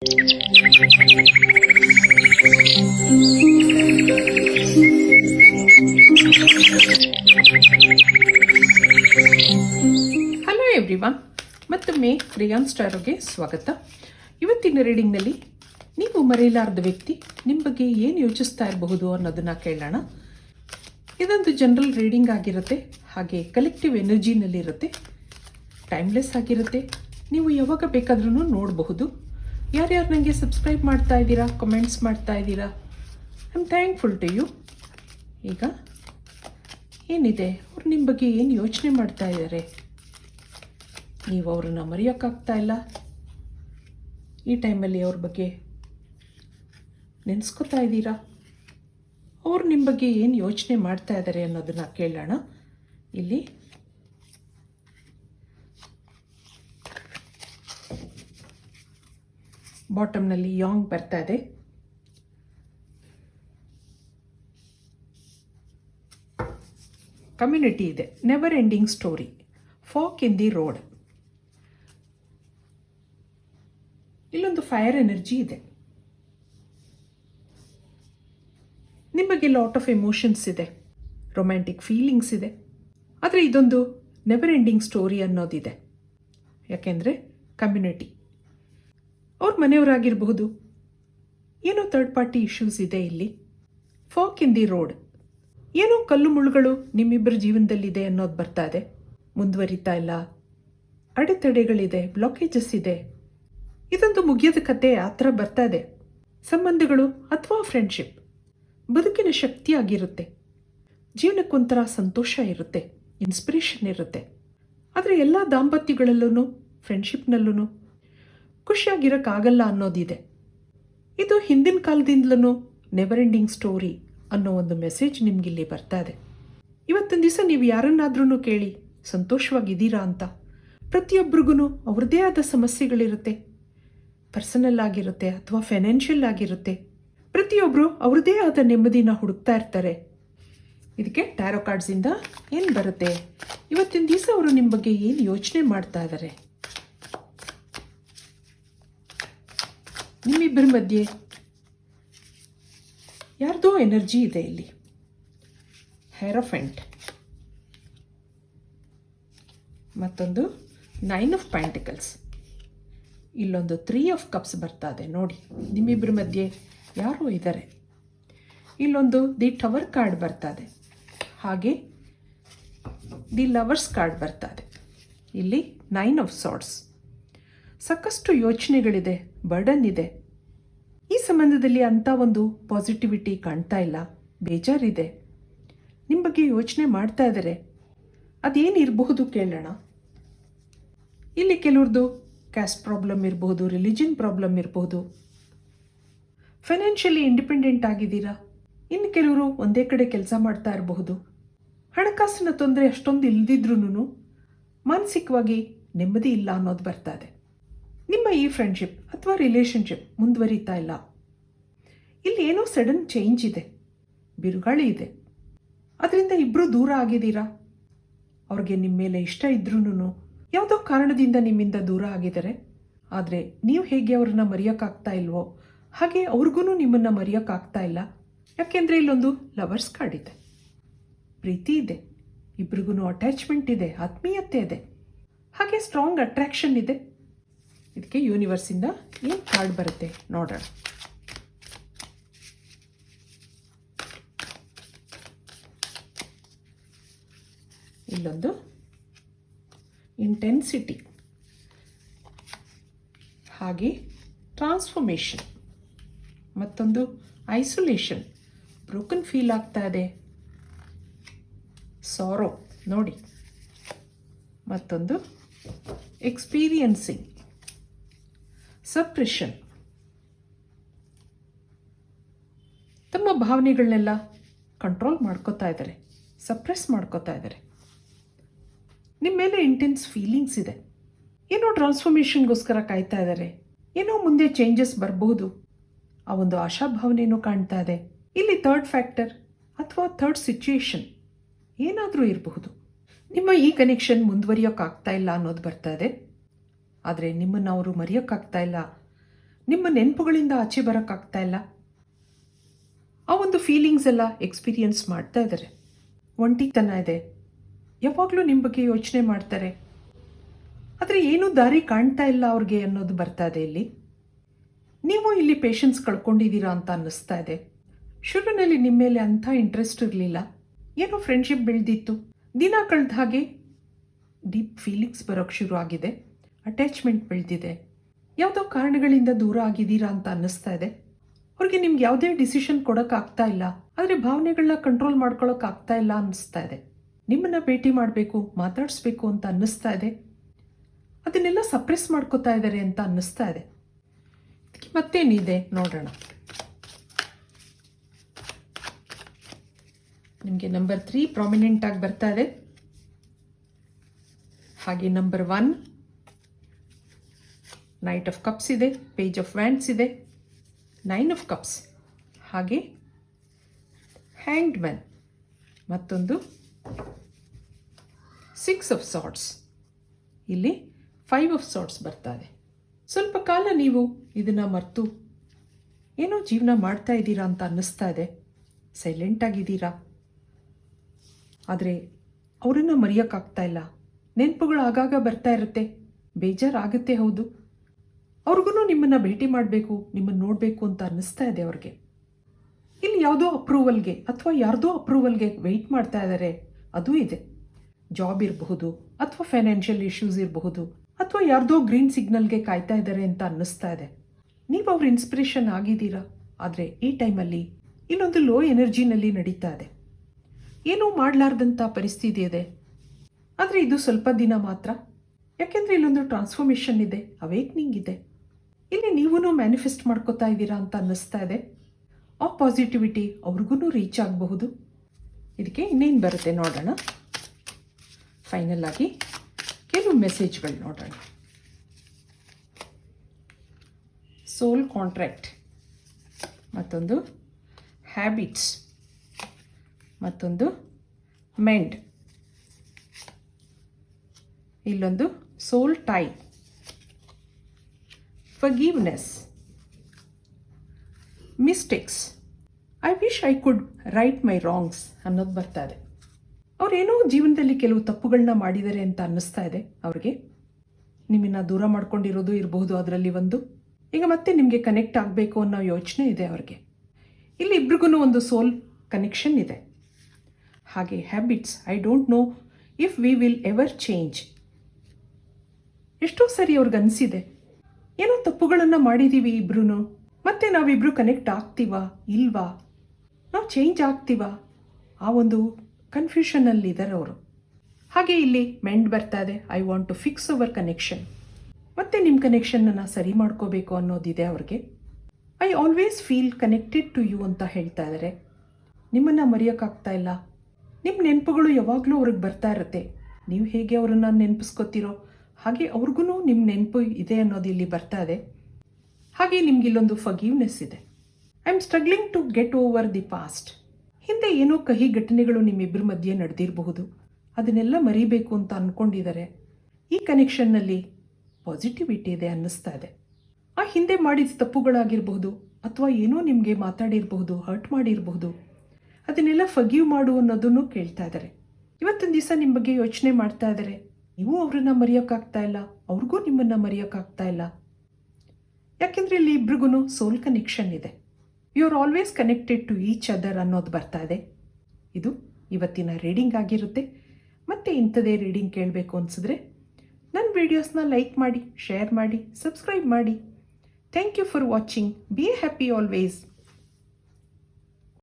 Hello everyone ಮತ್ತೊಮ್ಮೆ ರಿಯಾನ್ ಸ್ಟಾರೋಗೆ ಸ್ವಾಗತ. ಇವತ್ತಿನ ರೀಡಿಂಗ್ನಲ್ಲಿ ನೀವು ಮರೆಯಲಾರದ ವ್ಯಕ್ತಿ ನಿಮ್ಮ ಬಗ್ಗೆ ಏನು ಯೋಚಿಸ್ತಾ ಇರಬಹುದು ಅನ್ನೋದನ್ನ ಕೇಳೋಣ. ಇದೊಂದು ಜನರಲ್ ರೀಡಿಂಗ್ ಆಗಿರುತ್ತೆ. ಹಾಗೆ ಕಲೆಕ್ಟಿವ್ ಎನರ್ಜಿನಲ್ಲಿರುತ್ತೆ ಟೈಮ್ಲೆಸ್ ಆಗಿರುತ್ತೆ. ನೀವು ಯಾವಾಗ ಬೇಕಾದ್ರೂ ನೋಡಬಹುದು. ಯಾರ್ಯಾರು ನನಗೆ ಸಬ್ಸ್ಕ್ರೈಬ್ ಮಾಡ್ತಾ ಇದ್ದೀರಾ ಕಮೆಂಟ್ಸ್ ಮಾಡ್ತಾ ಇದ್ದೀರಾ? I am thankful to you ಈಗ ಏನಿದೆ? ಅವ್ರು ನಿಮ್ಮ ಬಗ್ಗೆ ಏನು ಯೋಚನೆ ಮಾಡ್ತಾ ಇದ್ದಾರೆ ನೀವು ಅವ್ರನ್ನ ಮರೆಯೋಕ್ಕಾಗ್ತಾ ಇಲ್ಲ? ಈ ಟೈಮಲ್ಲಿ ಅವ್ರ ಬಗ್ಗೆ ನೆನೆಸ್ಕೊತಾ ಇದ್ದೀರಾ? ಅವ್ರು ನಿಮ್ಮ ಬಗ್ಗೆ ಏನು ಯೋಚನೆ ಮಾಡ್ತಾ ಇದ್ದಾರೆ ಅನ್ನೋದನ್ನು ಕೇಳೋಣ. ಇಲ್ಲಿ ಬಾಟಮ್ನಲ್ಲಿ ಯಾಂಗ್ ಬರ್ತಾ ಇದೆ? ಕಮ್ಯುನಿಟಿ ಇದೆ. Never ending story fork in the road ಇಲ್ಲೊಂದು ಫೈರ್ ಎನರ್ಜಿ ಇದೆ. ನಿಮಗೆ ಲಾಟ್ ಆಫ್ ಎಮೋಷನ್ಸ್ ಇದೆ. ರೊಮ್ಯಾಂಟಿಕ್ ಫೀಲಿಂಗ್ಸ್ ಇದೆ. ಆದರೆ ಇದೊಂದು ನೆವರ್ ಎಂಡಿಂಗ್ ಸ್ಟೋರಿ ಅನ್ನೋದಿದೆ. ಯಾಕೆಂದರೆ ಕಮ್ಯುನಿಟಿ ಅವ್ರ ಮನೆಯವರಾಗಿರಬಹುದು. ಏನೋ ಥರ್ಡ್ ಪಾರ್ಟಿ ಇಶ್ಯೂಸ್ ಇದೆ ಇಲ್ಲಿ. ಫಾಕ್ ಇನ್ ದಿ ರೋಡ್ ಏನೋ ಕಲ್ಲು ಮುಳ್ಳುಗಳು ನಿಮ್ಮಿಬ್ಬರ ಜೀವನದಲ್ಲಿದೆ ಅನ್ನೋದು ಬರ್ತಾ ಇದೆ. ಮುಂದುವರಿತಾ ಇಲ್ಲ. ಅಡೆತಡೆಗಳಿದೆ ಬ್ಲಾಕೇಜಸ್ ಇದೆ. ಇದೊಂದು ಮುಗಿಯದ ಕತೆ, ಆ ಥರ ಬರ್ತಾ ಇದೆ. ಸಂಬಂಧಗಳು ಅಥವಾ ಫ್ರೆಂಡ್ಶಿಪ್ ಬದುಕಿನ ಶಕ್ತಿಯಾಗಿರುತ್ತೆ ಜೀವನಕ್ಕೊಂಥರ ಸಂತೋಷ ಇರುತ್ತೆ ಇನ್ಸ್ಪಿರೇಷನ್ ಇರುತ್ತೆ. ಆದರೆ ಎಲ್ಲ ದಾಂಪತ್ಯಗಳಲ್ಲೂ ಫ್ರೆಂಡ್ಶಿಪ್ನಲ್ಲೂ ಖುಷಿಯಾಗಿರೋಕ್ಕಾಗಲ್ಲ ಅನ್ನೋದಿದೆ. ಇದು ಹಿಂದಿನ ಕಾಲದಿಂದಲೂ ನೆವರ್ ಎಂಡಿಂಗ್ ಸ್ಟೋರಿ ಅನ್ನೋ ಒಂದು ಮೆಸೇಜ್ ನಿಮಗಿಲ್ಲಿ ಬರ್ತಾ ಇದೆ. ಇವತ್ತಿನ ದಿವಸ ನೀವು ಯಾರನ್ನಾದ್ರೂ ಕೇಳಿ ಸಂತೋಷವಾಗಿದ್ದೀರಾ ಅಂತ. ಪ್ರತಿಯೊಬ್ಬರಿಗೂ ಅವ್ರದ್ದೇ ಆದ ಸಮಸ್ಯೆಗಳಿರುತ್ತೆ. ಪರ್ಸನಲ್ ಆಗಿರುತ್ತೆ ಅಥವಾ ಫೈನಾನ್ಷಿಯಲ್ ಆಗಿರುತ್ತೆ. ಪ್ರತಿಯೊಬ್ಬರು ಅವ್ರದ್ದೇ ಆದ ನೆಮ್ಮದಿನ ಹುಡುಕ್ತಾ ಇರ್ತಾರೆ. ಇದಕ್ಕೆ ಟ್ಯಾರೋ ಕಾರ್ಡ್ಸಿಂದ ಏನು ಬರುತ್ತೆ? ಇವತ್ತಿನ ದಿವಸ ಅವರು ನಿಮ್ಮ ಬಗ್ಗೆ ಏನು ಯೋಚನೆ ಮಾಡ್ತಾ ಇದ್ದಾರೆ ನಿಮ್ಮಿಬ್ಬರ ಮಧ್ಯೆ ಯಾರ್ದೋ ಎನರ್ಜಿ ಇದೆ ಇಲ್ಲಿ. ಹೆರೋಫೆಂಟ್. ಮತ್ತೊಂದು ನೈನ್ ಆಫ್ ಪ್ಯಾಂಟಿಕಲ್ಸ್. ಇಲ್ಲೊಂದು ತ್ರೀ ಆಫ್ ಕಪ್ಸ್ ಬರ್ತಾ ಇದೆ, ನೋಡಿ. ನಿಮ್ಮಿಬ್ಬರ ಮಧ್ಯೆ ಯಾರೋ ಇದ್ದಾರೆ ಇಲ್ಲೊಂದು ದಿ ಟವರ್ ಕಾರ್ಡ್ ಬರ್ತಾ ಇದೆ. ಹಾಗೆ ದಿ ಲವರ್ಸ್ ಕಾರ್ಡ್ ಬರ್ತಾ ಇದೆ. ಇಲ್ಲಿ ನೈನ್ ಆಫ್ ಸಾಟ್ಸ್ ಸಾಕಷ್ಟು ಯೋಚನೆಗಳಿದೆ. ಬರ್ಡನ್ ಇದೆ. ಈ ಸಂಬಂಧದಲ್ಲಿ ಅಂಥ ಒಂದು ಪಾಸಿಟಿವಿಟಿ ಕಾಣ್ತಾ ಇಲ್ಲ. ಬೇಜಾರಿದೆ. ನಿಮ್ಮ ಬಗ್ಗೆ ಯೋಚನೆ ಮಾಡ್ತಾ ಇದ್ದಾರೆ ಅದೇನಿರಬಹುದು ಕೇಳೋಣ. ಇಲ್ಲಿ ಕೆಲವ್ರದ್ದು ಕ್ಯಾಸ್ಟ್ ಪ್ರಾಬ್ಲಮ್ ಇರಬಹುದು ರಿಲಿಜನ್ ಪ್ರಾಬ್ಲಮ್ ಇರಬಹುದು. ಫೈನಾನ್ಷಿಯಲಿ ಇಂಡಿಪೆಂಡೆಂಟ್ ಆಗಿದ್ದೀರಾ? ಇನ್ನು ಕೆಲವರು ಒಂದೇ ಕಡೆ ಕೆಲಸ ಮಾಡ್ತಾ ಇರಬಹುದು. ಹಣಕಾಸಿನ ತೊಂದರೆ ಅಷ್ಟೊಂದು ಇಲ್ದಿದ್ರೂ ಮಾನಸಿಕವಾಗಿ ನೆಮ್ಮದಿ ಇಲ್ಲ ಅನ್ನೋದು ಬರ್ತಾ ಇದೆ. ನಿಮ್ಮ ಈ ಫ್ರೆಂಡ್ಶಿಪ್ ಅಥವಾ ರಿಲೇಷನ್ಶಿಪ್ ಮುಂದುವರಿತಾ ಇಲ್ಲ. ಇಲ್ಲಿ ಏನೋ ಸಡನ್ ಚೇಂಜ್ ಇದೆ. ಬಿರುಗಾಳಿ ಇದೆ. ಅದರಿಂದ ಇಬ್ಬರು ದೂರ ಆಗಿದ್ದೀರಾ? ಅವ್ರಿಗೆ ನಿಮ್ಮ ಮೇಲೆ ಇಷ್ಟ ಇದ್ರೂ ಯಾವುದೋ ಕಾರಣದಿಂದ ನಿಮ್ಮಿಂದ ದೂರ ಆಗಿದ್ದಾರೆ. ಆದರೆ ನೀವು ಹೇಗೆ ಅವ್ರನ್ನ ಮರೆಯೋಕ್ಕಾಗ್ತಾ ಇಲ್ವೋ, ಹಾಗೆ ಅವ್ರಿಗೂ ನಿಮ್ಮನ್ನು ಮರೆಯೋಕ್ಕಾಗ್ತಾ ಇಲ್ಲ. ಯಾಕೆಂದರೆ ಇಲ್ಲೊಂದು ಲವರ್ಸ್ ಕಾರ್ಡ್ ಇದೆ. ಪ್ರೀತಿ ಇದೆ. ಇಬ್ರಿಗೂ ಅಟ್ಯಾಚ್ಮೆಂಟ್ ಇದೆ. ಆತ್ಮೀಯತೆ ಇದೆ. ಹಾಗೆ ಸ್ಟ್ರಾಂಗ್ ಅಟ್ರಾಕ್ಷನ್ ಇದೆ. ಇದಕ್ಕೆ ಯೂನಿವರ್ಸಿಂದ ಏನು ಕಾರ್ಡ್ ಬರುತ್ತೆ ನೋಡೋಣ. ಇಲ್ಲೊಂದು ಇಂಟೆನ್ಸಿಟಿ ಹಾಗೆ ಟ್ರಾನ್ಸ್ಫಾರ್ಮೇಷನ್ ಮತ್ತೊಂದು ಐಸೋಲೇಷನ್ ಬ್ರೋಕನ್ ಫೀಲ್ ಆಗ್ತಾ ಇದೆ. ಸಾರೋ ನೋಡಿ. ಮತ್ತೊಂದು ಎಕ್ಸ್ಪೀರಿಯನ್ಸಿಂಗ್ ಸಪ್ರೆಷನ್. ತಮ್ಮ ಭಾವನೆಗಳನ್ನೆಲ್ಲ ಕಂಟ್ರೋಲ್ ಮಾಡ್ಕೋತಾ ಇದ್ದಾರೆ ಸಪ್ರೆಸ್ ಮಾಡ್ಕೋತಾ ಇದ್ದಾರೆ. ನಿಮ್ಮ ಮೇಲೆ ಇಂಟೆನ್ಸ್ ಫೀಲಿಂಗ್ಸ್ ಇದೆ. ಏನೋ ಟ್ರಾನ್ಸ್ಫಾರ್ಮೇಷನ್ಗೋಸ್ಕರ ಕಾಯ್ತಾ ಇದ್ದಾರೆ. ಏನೋ ಮುಂದೆ ಚೇಂಜಸ್ ಬರಬಹುದು ಆ ಒಂದು ಆಶಾಭಾವನೆಯೂ ಕಾಣ್ತಾ ಇದೆ. ಇಲ್ಲಿ ಥರ್ಡ್ ಫ್ಯಾಕ್ಟರ್ ಅಥವಾ ಥರ್ಡ್ ಸಿಚುಯೇಷನ್ ಏನಾದರೂ ಇರಬಹುದು. ನಿಮ್ಮ ಈ ಕನೆಕ್ಷನ್ ಮುಂದುವರಿಯೋಕ್ಕಾಗ್ತಾ ಇಲ್ಲ ಅನ್ನೋದು ಬರ್ತಾ ಇದೆ. ಆದರೆ ನಿಮ್ಮನ್ನು ಅವರು ಮರೆಯೋಕ್ಕಾಗ್ತಾ ಇಲ್ಲ. ನಿಮ್ಮ ನೆನಪುಗಳಿಂದ ಆಚೆ ಬರೋಕ್ಕಾಗ್ತಾ ಇಲ್ಲ. ಆ ಒಂದು ಫೀಲಿಂಗ್ಸ್ ಎಲ್ಲ ಎಕ್ಸ್ಪೀರಿಯನ್ಸ್ ಮಾಡ್ತಾ ಇದ್ದಾರೆ. ಒಂಟಿತನ ಇದೆ. ಯಾವಾಗಲೂ ನಿಮ್ಮ ಬಗ್ಗೆ ಯೋಚನೆ ಮಾಡ್ತಾರೆ. ಆದರೆ ಏನೂ ದಾರಿ ಕಾಣ್ತಾ ಇಲ್ಲ ಅವ್ರಿಗೆ ಅನ್ನೋದು ಬರ್ತಾ ಇದೆ ಇಲ್ಲಿ. ನೀವು ಇಲ್ಲಿ ಪೇಷನ್ಸ್ ಕಳ್ಕೊಂಡಿದ್ದೀರಾ ಅಂತ ಅನ್ನಿಸ್ತಾ ಇದೆ. ಶುರುವಿನಲ್ಲಿ ನಿಮ್ಮ ಮೇಲೆ ಅಂಥ ಇಂಟ್ರೆಸ್ಟ್ ಇರಲಿಲ್ಲ. ಏನೋ ಫ್ರೆಂಡ್ಶಿಪ್ ಬೆಳೆದಿತ್ತು ದಿನ ಕಳೆದ ಹಾಗೆ ಡೀಪ್ ಫೀಲಿಂಗ್ಸ್ ಬರೋಕ್ಕೆ ಶುರು ಆಗಿದೆ. ಅಟ್ಯಾಚ್ಮೆಂಟ್ ಬೆಳೆದಿದೆ ಯಾವುದೋ ಕಾರಣಗಳಿಂದ ದೂರ ಆಗಿದ್ದೀರಾ ಅಂತ ಅನ್ನಿಸ್ತಾ ಇದೆ. ಅವ್ರಿಗೆ ನಿಮ್ಗೆ ಯಾವುದೇ ಡಿಸಿಷನ್ ಕೊಡೋಕ್ಕಾಗ್ತಾ ಇಲ್ಲ. ಆದರೆ ಭಾವನೆಗಳನ್ನ ಕಂಟ್ರೋಲ್ ಮಾಡ್ಕೊಳ್ಳೋಕ್ಕಾಗ್ತಾ ಇಲ್ಲ ಅನ್ನಿಸ್ತಾ ಇದೆ. ನಿಮ್ಮನ್ನು ಭೇಟಿ ಮಾಡಬೇಕು, ಮಾತಾಡಿಸ್ಬೇಕು ಅಂತ ಅನ್ನಿಸ್ತಾ ಇದೆ. ಅದನ್ನೆಲ್ಲ ಸಪ್ರೆಸ್ ಮಾಡ್ಕೋತಾ ಇದ್ದಾರೆ ಅಂತ ಅನ್ನಿಸ್ತಾ ಇದೆ. ಮತ್ತೇನಿದೆ ನೋಡೋಣ. ನಿಮಗೆ ನಂಬರ್ ತ್ರೀ ಪ್ರಾಮಿನೆಂಟ್ ಆಗಿ ಬರ್ತಾ ಇದೆ. ಹಾಗೆ number one knight of cups ಇದೆ ಪೇಜ್ ಆಫ್ ವ್ಯಾಂಡ್ಸ್ ಇದೆ ನೈನ್ ಆಫ್ ಕಪ್ಸ್ ಹಾಗೆ ಹ್ಯಾಂಗ್ಡ್ ಮ್ಯಾನ್ ಮತ್ತೊಂದು ಸಿಕ್ಸ್ ಆಫ್ ಸಾಟ್ಸ್ ಇಲ್ಲಿ ಫೈವ್ ಆಫ್ ಸಾಟ್ಸ್ ಬರ್ತಾ ಇದೆ. ಸ್ವಲ್ಪ ಕಾಲ ನೀವು ಇದನ್ನು ಮರೆತು ಏನೋ ಜೀವನ ಮಾಡ್ತಾ ಇದ್ದೀರಾ ಅಂತ ಅನ್ನಿಸ್ತಾ ಇದೆ. ಸೈಲೆಂಟ್ ಆಗಿದ್ದೀರಾ? ಆದರೆ ಅವರನ್ನು ಮರೆಯೋಕ್ಕಾಗ್ತಾ ಇಲ್ಲ. ನೆನಪುಗಳು ಆಗಾಗ ಬರ್ತಾ ಇರುತ್ತೆ. ಬೇಜಾರಾಗುತ್ತೆ ಹೌದು. ಅವ್ರಿಗೂ ನಿಮ್ಮನ್ನು ಭೇಟಿ ಮಾಡಬೇಕು, ನಿಮ್ಮನ್ನು ನೋಡಬೇಕು ಅಂತ ಅನ್ನಿಸ್ತಾ ಇದೆ ಅವ್ರಿಗೆ. ಇಲ್ಲಿ ಯಾವುದೋ ಅಪ್ರೂವಲ್ಗೆ ಅಥವಾ ಯಾರ್ದೋ ಅಪ್ರೂವಲ್ಗೆ ವೆಯ್ಟ್ ಮಾಡ್ತಾ ಇದ್ದಾರೆ ಅದೂ ಇದೆ. ಜಾಬ್ ಇರಬಹುದು ಅಥವಾ ಫೈನಾನ್ಷಿಯಲ್ ಇಶ್ಯೂಸ್ ಇರಬಹುದು ಅಥವಾ ಯಾರ್ದೋ ಗ್ರೀನ್ ಸಿಗ್ನಲ್ಗೆ ಕಾಯ್ತಾ ಇದ್ದಾರೆ ಅಂತ ಅನ್ನಿಸ್ತಾ ಇದೆ. ನೀವು ಅವ್ರ ಇನ್ಸ್ಪಿರೇಷನ್ ಆಗಿದ್ದೀರಾ, ಆದರೆ ಈ ಟೈಮಲ್ಲಿ ಇನ್ನೊಂದು ಲೋ ಎನರ್ಜಿನಲ್ಲಿ ನಡೀತಾ ಇದೆ. ಏನೂ ಮಾಡಲಾರ್ದಂಥ ಪರಿಸ್ಥಿತಿ ಇದೆ. ಆದರೆ ಇದು ಸ್ವಲ್ಪ ದಿನ ಮಾತ್ರ. ಯಾಕೆಂದರೆ ಇಲ್ಲೊಂದು ಟ್ರಾನ್ಸ್ಫಾರ್ಮೇಷನ್ ಇದೆ ಅವೇಕ್ನಿಂಗ್ ಇದೆ. ಇಲ್ಲಿ ನೀವೂ ಮ್ಯಾನಿಫೆಸ್ಟ್ ಮಾಡ್ಕೋತಾ ಇದ್ದೀರಾ ಅಂತ ಅನ್ನಿಸ್ತಾ ಇದೆ. ಆ ಪಾಸಿಟಿವಿಟಿ ಅವ್ರಿಗೂ ರೀಚ್ ಆಗಬಹುದು. ಇದಕ್ಕೆ ಇನ್ನೇನು ಬರುತ್ತೆ ನೋಡೋಣ. ಫೈನಲ್ ಆಗಿ ಕೆಲವು ಮೆಸೇಜ್ಗಳು ನೋಡೋಣ. ಸೋಲ್ ಕಾಂಟ್ರಾಕ್ಟ್ ಮತ್ತೊಂದು ಹ್ಯಾಬಿಟ್ಸ್ ಮತ್ತೊಂದು ಮೆಂಡ್ ಇಲ್ಲೊಂದು soul tie forgiveness mistakes I wish I could right my wrongs ಅನ್ನೋದು ಬರ್ತಾ ಇದೆ. ಅವರೇನೋ ಜೀವನದಲ್ಲಿ ಕೆಲವು ತಪ್ಪುಗಳನ್ನ ಮಾಡಿದ್ದಾರೆ ಅಂತ ಅನ್ನಿಸ್ತಾ ಇದೆ ಅವ್ರಿಗೆ. ನಿಮ್ಮನ್ನು ದೂರ ಮಾಡ್ಕೊಂಡಿರೋದು ಇರಬಹುದು ಅದರಲ್ಲಿ ಒಂದು. ಈಗ ಮತ್ತೆ ನಿಮಗೆ ಕನೆಕ್ಟ್ ಆಗಬೇಕು ಅನ್ನೋ ಯೋಚನೆ ಇದೆ ಅವ್ರಿಗೆ. ಇಲ್ಲಿ ಇಬ್ರಿಗೂ ಒಂದು ಸೋಲ್ ಕನೆಕ್ಷನ್ ಇದೆ. ಹಾಗೆ habits I don't know if we will ever change ಎಷ್ಟೋ ಸರಿ ಅವ್ರಿಗೆ ಅನಿಸಿದೆ. ಏನೋ ತಪ್ಪುಗಳನ್ನು ಮಾಡಿದ್ದೀವಿ ಇಬ್ರು ಮತ್ತೆ ನಾವಿಬ್ರು ಕನೆಕ್ಟ್ ಆಗ್ತೀವಾ, ಇಲ್ವಾ? ನಾವು ಚೇಂಜ್ ಆಗ್ತೀವಾ? ಆ ಒಂದು ಕನ್ಫ್ಯೂಷನಲ್ಲಿದ್ದಾರೆ ಅವರು. ಹಾಗೆ ಇಲ್ಲಿ ಮೆಂಡ್ ಬರ್ತಾ ಇದೆ I want to fix our connection ಮತ್ತೆ ನಿಮ್ಮ ಕನೆಕ್ಷನನ್ನು ಸರಿ ಮಾಡ್ಕೋಬೇಕು ಅನ್ನೋದಿದೆ ಅವ್ರಿಗೆ. I always feel connected to you ಅಂತ ಹೇಳ್ತಾ ಇದ್ದಾರೆ ನಿಮ್ಮನ್ನು ಮರೆಯೋಕ್ಕಾಗ್ತಾ ಇಲ್ಲ. ನಿಮ್ಮ ನೆನಪುಗಳು ಯಾವಾಗಲೂ ಅವ್ರಿಗೆ ಬರ್ತಾ ಇರುತ್ತೆ. ನೀವು ಹೇಗೆ ಅವರನ್ನು ನೆನಪಿಸ್ಕೊತೀರೋ ಹಾಗೆ ಅವ್ರಿಗೂ ನಿಮ್ಮ ನೆನಪು ಇದೆ ಅನ್ನೋದು ಇಲ್ಲಿ ಬರ್ತಾ ಇದೆ. ಹಾಗೆ ನಿಮ್ಗೆ ಇಲ್ಲೊಂದು ಫಗೀವ್ನೆಸ್ ಇದೆ. I am struggling to get over the past ಹಿಂದೆ ಏನೋ ಕಹಿ ಘಟನೆಗಳು ನಿಮ್ಮಿಬ್ಬರ ಮಧ್ಯೆ ನಡೆದಿರಬಹುದು. ಅದನ್ನೆಲ್ಲ ಮರಿಬೇಕು ಅಂತ ಅಂದ್ಕೊಂಡಿದ್ದಾರೆ ಈ ಕನೆಕ್ಷನ್ನಲ್ಲಿ ಪಾಸಿಟಿವಿಟಿ ಇದೆ ಅನ್ನಿಸ್ತಾ ಇದೆ. ಆ ಹಿಂದೆ ಮಾಡಿದ ತಪ್ಪುಗಳಾಗಿರಬಹುದು ಅಥವಾ ಏನೋ ನಿಮಗೆ ಮಾತಾಡಿರಬಹುದು ಹರ್ಟ್ ಮಾಡಿರಬಹುದು. ಅದನ್ನೆಲ್ಲ ಫಗೀವ್ ಮಾಡು ಅನ್ನೋದನ್ನು ಕೇಳ್ತಾ ಇದ್ದಾರೆ. ಇವತ್ತೊಂದು ದಿವಸ ನಿಮ್ಮ ಬಗ್ಗೆ ಯೋಚನೆ ಮಾಡ್ತಾ ಇದ್ದಾರೆ. ನೀವು ಅವ್ರನ್ನ ಮರೆಯೋಕ್ಕಾಗ್ತಾ ಇಲ್ಲ, ಅವ್ರಿಗೂ ನಿಮ್ಮನ್ನು ಮರೆಯೋಕ್ಕಾಗ್ತಾ ಇಲ್ಲ. ಯಾಕೆಂದರೆ ಇಲ್ಲಿ ಇಬ್ರಿಗೂ ಸೋಲ್ ಕನೆಕ್ಷನ್ ಇದೆ. You are always connected to each other ಅನ್ನೋದು ಬರ್ತಾ ಇದೆ. ಇದು ಇವತ್ತಿನ ರೀಡಿಂಗ್ ಆಗಿರುತ್ತೆ. ಮತ್ತೆ ಇಂಥದೇ ರೀಡಿಂಗ್ ಕೇಳಬೇಕು ಅನಿಸಿದ್ರೆ ನನ್ನ ವೀಡಿಯೋಸ್ನ ಲೈಕ್ ಮಾಡಿ ಶೇರ್ ಮಾಡಿ ಸಬ್ಸ್ಕ್ರೈಬ್ ಮಾಡಿ. Thank you for watching be happy always